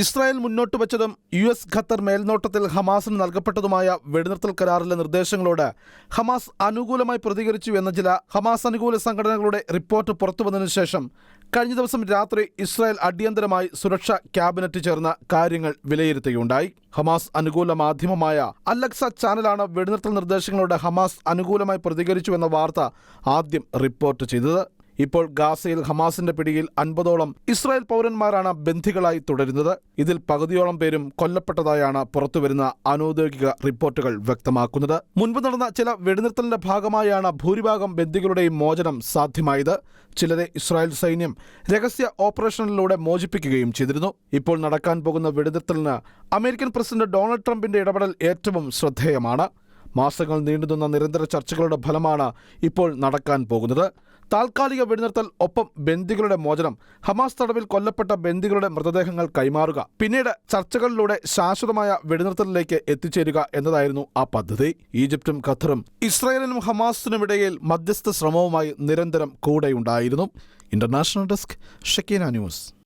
Israel മുന്നോട്ട് വച്ചതും U S Qatar മേൽനോട്ടത്തിൽ ഹമാസിന് നൽകപ്പെട്ടതുമായ വെടിനിർത്തൽ കരാറിലെ നിർദ്ദേശങ്ങളോട് ഹമാസ് അനുകൂലമായി പ്രതികരിച്ചു എന്ന ചില ഹമാസ് അനുകൂല സംഘടനകളുടെ റിപ്പോർട്ട് പുറത്തുവന്നതിനു ശേഷം കഴിഞ്ഞ ദിവസം രാത്രി ഇസ്രായേൽ അടിയന്തരമായി സുരക്ഷാ ക്യാബിനറ്റ് ചേർന്ന കാര്യങ്ങൾ വിലയിരുത്തുകയുണ്ടായി. ഹമാസ് അനുകൂല മാധ്യമമായ അലക്സ ചാനലാണ് വെടിനിർത്തൽ നിർദ്ദേശങ്ങളോട് ഹമാസ് അനുകൂലമായി പ്രതികരിച്ചു എന്ന വാർത്ത ആദ്യം റിപ്പോർട്ട് ചെയ്തത്. ഇപ്പോൾ ഗാസയിൽ ഹമാസിന്റെ പിടിയിൽ അൻപതോളം ഇസ്രായേൽ പൗരന്മാരാണ് ബന്ധികളായി തുടരുന്നത്. ഇതിൽ പകുതിയോളം പേരും കൊല്ലപ്പെട്ടതായാണ് പുറത്തുവരുന്ന അനൌദ്യോഗിക റിപ്പോർട്ടുകൾ വ്യക്തമാക്കുന്നത്. മുൻപ് നടന്ന ചില വെടിനിർത്തലിന്റെ ഭാഗമായാണ് ഭൂരിഭാഗം ബന്ദികളുടെയും മോചനം സാധ്യമായത്. ചിലരെ ഇസ്രായേൽ സൈന്യം രഹസ്യ ഓപ്പറേഷനിലൂടെ മോചിപ്പിക്കുകയും ചെയ്തിരുന്നു. ഇപ്പോൾ നടക്കാൻ പോകുന്ന വെടിനിർത്തലിന് അമേരിക്കൻ പ്രസിഡന്റ് ഡൊണാൾഡ് ട്രംപിന്റെ ഇടപെടൽ ഏറ്റവും ശ്രദ്ധേയമാണ്. മാസങ്ങൾ നീണ്ടുനിന്ന നിരന്തര ചർച്ചകളുടെ ഫലമാണ് ഇപ്പോൾ നടക്കാൻ പോകുന്നത്. താൽക്കാലിക വെടിനിർത്തൽ ഒപ്പം ബന്ദികളുടെ മോചനം. ഹമാസ് തടവിൽ കൊല്ലപ്പെട്ട ബന്ദികളുടെ മൃതദേഹങ്ങൾ കൈമാറുക. പിന്നീട് ചർച്ചകളിലൂടെ ശാശ്വതമായ വെടിനിർത്തലിലേക്ക് എത്തിച്ചേരുക എന്നതായിരുന്നു ആ പദ്ധതി. ഈജിപ്തും ഖത്തറും ഇസ്രായേലിനും ഹമാസിനുമിടയിൽ മധ്യസ്ഥ ശ്രമവുമായി നിരന്തരം കൂടെയുണ്ടായിരുന്നു. International desk Shakeena news.